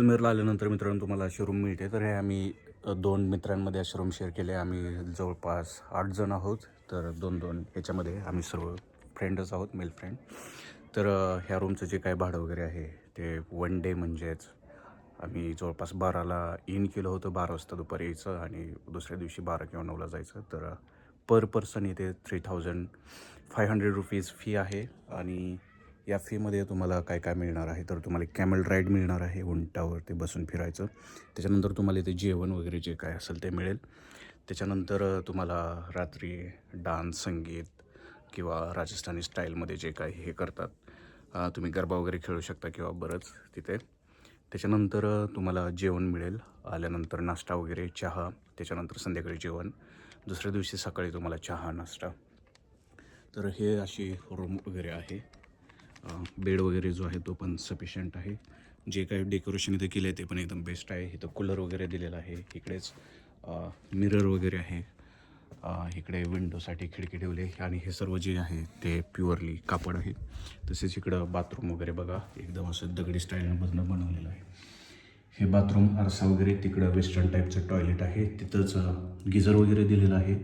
अजमेरला आल्यानंतर मित्रांनो तुम्हाला शोरूम मिळते. तर हे आम्ही दोन मित्रांमध्ये अशी रूम शेअर केले. आम्ही जवळपास आठ जण आहोत. तर दोन दोन ह्याच्यामध्ये आम्ही सर्व फ्रेंडच आहोत मेल फ्रेंड तर ह्या रूमचं जे काय भाडं वगैरे आहे ते वन डे म्हणजेच आम्ही जवळपास बाराला इन केलं होतं. बारा वाजता दुपारी यायचं आणि दुसऱ्या दिवशी बारा किंवा नऊला जायचं. तर पर पर्सन इथे three thousand five hundred rupees fee आहे. आणि या फीमध्ये तुम्हाला काय काय मिळणार आहे? तर तुम्हाला कॅमल राईड मिळणार आहे उंटावरती बसून फिरायचं. त्याच्यानंतर तुम्हाला इथे जेवण वगैरे जे काय असेल ते मिळेल. त्याच्यानंतर तुम्हाला रात्री डान्स संगीत किंवा राजस्थानी स्टाईलमध्ये जे काय हे करतात. तुम्ही गरबा वगैरे खेळू शकता किंवा बरंच तिथे. त्याच्यानंतर तुम्हाला जेवण मिळेल. आल्यानंतर नाश्ता वगैरे चहा त्याच्यानंतर संध्याकाळी जेवण. दुसऱ्या दिवशी सकाळी तुम्हाला चहा नाश्ता. तर हे अशी रूम वगैरे आहे. बेड वगैरे जो आहे तो पण सफिशियंट आहे. जे काही डेकोरेशन इथे केलं आहे ते पण एकदम बेस्ट आहे. इथं कूलर वगैरे दिलेलं आहे. इकडेच मिरर वगैरे आहे. इकडे विंडोसाठी खिडकी ठेवली आहे. आणि हे सर्व जे आहे ते प्युअरली कापड आहे. तसेच इकडं बाथरूम वगैरे बघा. एकदम असं दगडी स्टाईलमधनं बनवलेलं आहे. हे बाथरूम आरसा वगैरे तिकडं वेस्टर्न टाईपचं टॉयलेट आहे. तिथंच गिझर वगैरे दिलेलं आहे.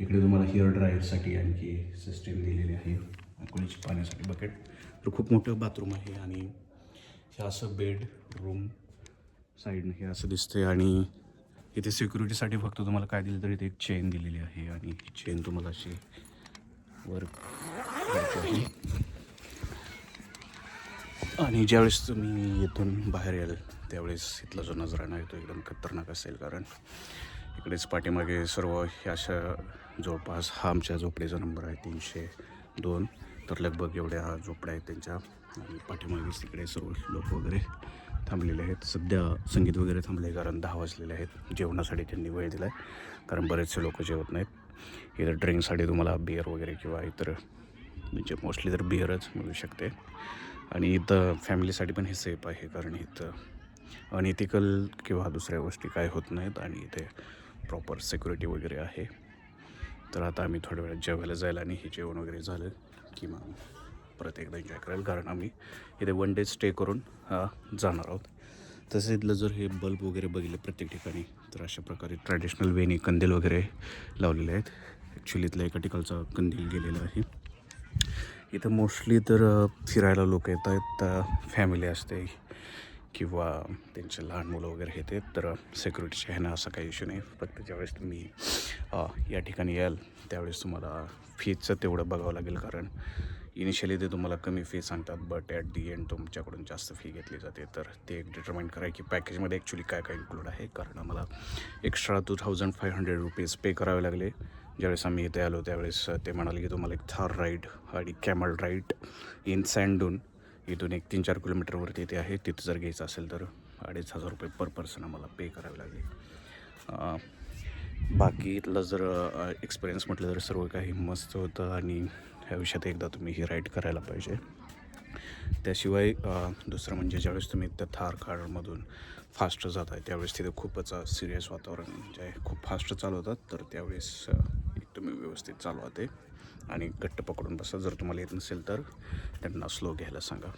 इकडे तुम्हाला हेअर ड्रायरसाठी आणखी सिस्टीम दिलेली आहे. अंघोळीची पाण्यासाठी बकेट तर खूप मोठं बाथरूम आहे आणि हे असं बेड रूम साईडनं हे असं दिसतंय आणि इथे सिक्युरिटीसाठी फक्त तुम्हाला काय दिलं तरी इथे एक चेन दिलेली आहे आणि ही चेन तुम्हाला अशी वर आणि ज्यावेळेस तुम्ही इथून बाहेर याल त्यावेळेस इथला जो नजराणा आहे तो एकदम खतरनाक असेल कारण इकडेच पाठीमागे सर्व ह्या अशा जवळपास हा आमच्या झोपडीचा नंबर आहे तीनशे दोन. तर लगभग एवढ्या झोपड्या आहेत त्यांच्या. आणि पाठीमागेच तिकडे सर्व लोक वगैरे थांबलेले आहेत. सध्या संगीत वगैरे थांबले कारण दहा वाजलेले आहेत. जेवणासाठी त्यांनी वेळ दिला आहे कारण बरेचसे लोक जेवत नाहीत. इतर ड्रिंकसाठी तुम्हाला बिअर वगैरे किंवा इतर म्हणजे मोस्टली तर बिअरच मिळू शकते. आणि इथं फॅमिलीसाठी पण हे सेफ आहे. कारण इथं अनइथिकल किंवा दुसऱ्या गोष्टी काय होत नाहीत. आणि इथे प्रॉपर सिक्युरिटी वगैरे आहे. तर आता आम्ही थोड्या वेळात जेवायला जायला आणि हे जेवण वगैरे झालं की मग परत एकदा एन्जॉय करायला कारण आम्ही इथे वन डे स्टे करून जाणार आहोत. तसेच इथलं जर हे बल्ब वगैरे बघितले प्रत्येक ठिकाणी तर अशा प्रकारे ट्रॅडिशनल वेनी कंदील वगैरे लावलेले आहेत. ॲक्च्युली इथल्या एका ठिकाणचा कंदील गेलेला आहे. इथं मोस्टली तर फिरायला लोक येत आहेत फॅमिली असते. किंवा त्यांचे लहान मुलं वगैरे येते तर सिक्युरिटीच्या ह्यानं असा काही इश्यू नाही. फक्त ज्यावेळेस तुम्ही या ठिकाणी याल त्यावेळेस तुम्हाला फीजचं तेवढं बघावं लागेल. कारण इनिशियली ते तुम्हाला कमी फी सांगतात बट ॲट दी एंड तुमच्याकडून जास्त फी घेतली जाते. तर ते एक डिटर्माइन करा की पॅकेजमध्ये ॲक्च्युली काय काय इन्क्लूड आहे. कारण आम्हाला extra two thousand five hundred rupees pay करावे लागले. ज्यावेळेस आम्ही इथे आलो त्यावेळेस ते म्हणाले की तुम्हाला एक थार राईड आणि कॅमल राईड इन सँडून इथून एक तीन चार किलोमीटरवरती ते आहे. तिथं जर घ्यायचं असेल तर अडीच हजार रुपये पर पर्सन आम्हाला पे करावे लागले. बाकीतलं बाकी जर एक्सपिरियन्स म्हटलं तर सर्व काही मस्त होतं आणि ह्या विषयात एकदा तुम्ही ही राईड करायला पाहिजे. त्याशिवाय दुसरं म्हणजे ज्यावेळेस तुम्ही त्या थार कारमधून फास्ट जात आहे त्यावेळेस तिथे खूपच सिरियस वातावरण म्हणजे खूप फास्ट चालवतात तर त्यावेळेस तुम्ही व्यवस्थित चालवा ते आणि घट्ट पकडून बसा. जर तुम्हाला येत नसेल तर त्यांना स्लो घ्यायला सांगा.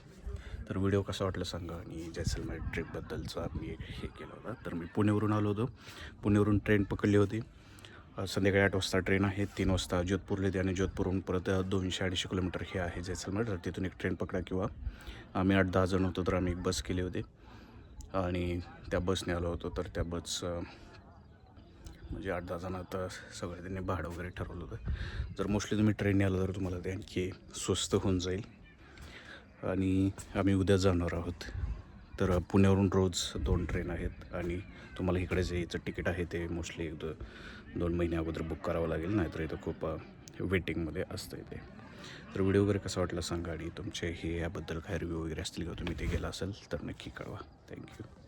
तर व्हिडिओ कसा वाटला सांगा. आणि जैसलमेर ट्रिपबद्दलचा मी एक हे केला होता. तर मी पुणेवरून आलो होतो. पुणेवरून ट्रेन पकडली होती. संध्याकाळी आठ वाजता ट्रेन आहे. तीन वाजता जोधपूरला येते आणि जोधपूरहून परत दोनशे अडीचशे किलोमीटर हे आहे जैसलमेर. तर तिथून एक ट्रेन पकडा किंवा आम्ही आठ दहा जण होतो तर आम्ही एक बस केली होती. आणि त्या बसने आलो होतो. तर त्या बस म्हणजे आठ दहा जण आता सगळं त्यांनी भाडं वगैरे ठरवलं होतं. जर मोस्टली तुम्ही ट्रेनने आलं तर तुम्हाला ते आणखी स्वस्त होऊन जाईल. आणि आम्ही उद्या जाणार आहोत. तर पुण्यावरून रोज दोन ट्रेन आहेत आणि तुम्हाला इकडे जे याचं तिकीट आहे ते मोस्टली एक दो दोन महिने अगोदर बुक करावं लागेल नाहीतर इथं खूप वेटिंगमध्ये असतं इथे. तर व्हिडिओ वगैरे कसा वाटला सांगा आणि तुमचे हे याबद्दल काय रिव्ह्यू वगैरे असतील किंवा तुम्ही ते गेला असेल तर नक्की कळवा. थँक्यू